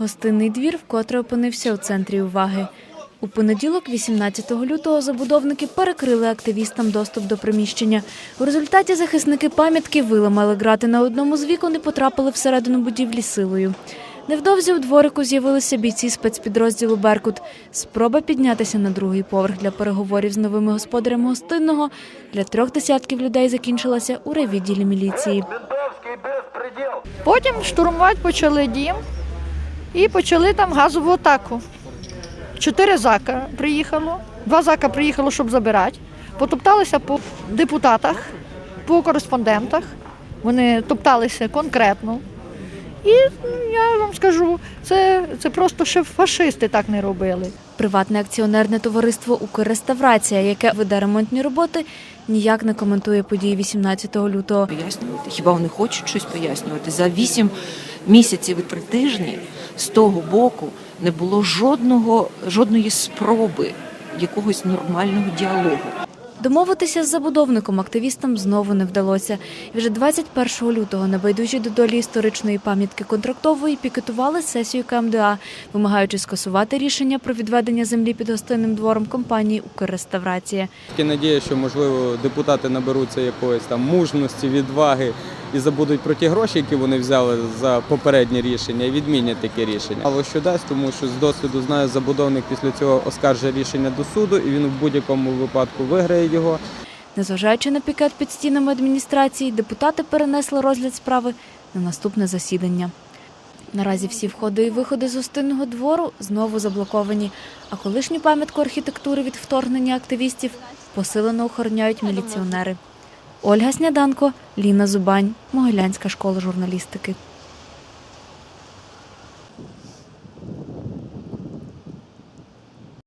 Гостинний двір вкотре опинився у центрі уваги. У понеділок, 18 лютого, забудовники перекрили активістам доступ до приміщення. У результаті захисники пам'ятки виламали грати на одному з вікон і потрапили всередину будівлі силою. Невдовзі у дворику з'явилися бійці спецпідрозділу Беркут. Спроба піднятися на другий поверх для переговорів з новими господарями гостинного для трьох десятків людей закінчилася у райвідділі міліції. Потім штурмувати почали дім і почали там газову атаку. Чотири зака приїхало, два зака приїхало, щоб забирати. Потопталися по депутатах, по кореспондентах. Вони топталися конкретно. І ну, я вам скажу, це, це просто ще фашисти так не робили. Приватне акціонерне товариство «Укрреставрація», яке веде ремонтні роботи, ніяк не коментує події 18 лютого. пояснювати. Хіба вони хочуть щось пояснювати? За вісім місяців і три тижні з того боку не було жодного, жодної спроби якогось нормального діалогу. Домовитися з забудовником активістам знову не вдалося. І вже 21 лютого небайдужі до долі історичної пам'ятки контрактової пікетували сесію КМДА, вимагаючи скасувати рішення про відведення землі під гостинним двором компанії «Укрреставрація». Тільки надія, що можливо депутати наберуться якоїсь там мужності, відваги і забудуть про ті гроші, які вони взяли за попереднє рішення, і відмінять таке рішення. Але що дасть, тому що з досвіду знаю, забудовник після цього оскаржує рішення до суду, і він в будь-якому випадку виграє його. Незважаючи на пікет під стінами адміністрації, депутати перенесли розгляд справи на наступне засідання. Наразі всі входи і виходи з гостинного двору знову заблоковані, а колишню пам'ятку архітектури від вторгнення активістів посилено охороняють міліціонери. Ольга Сняданко, Ліна Зубань, Могилянська школа журналістики.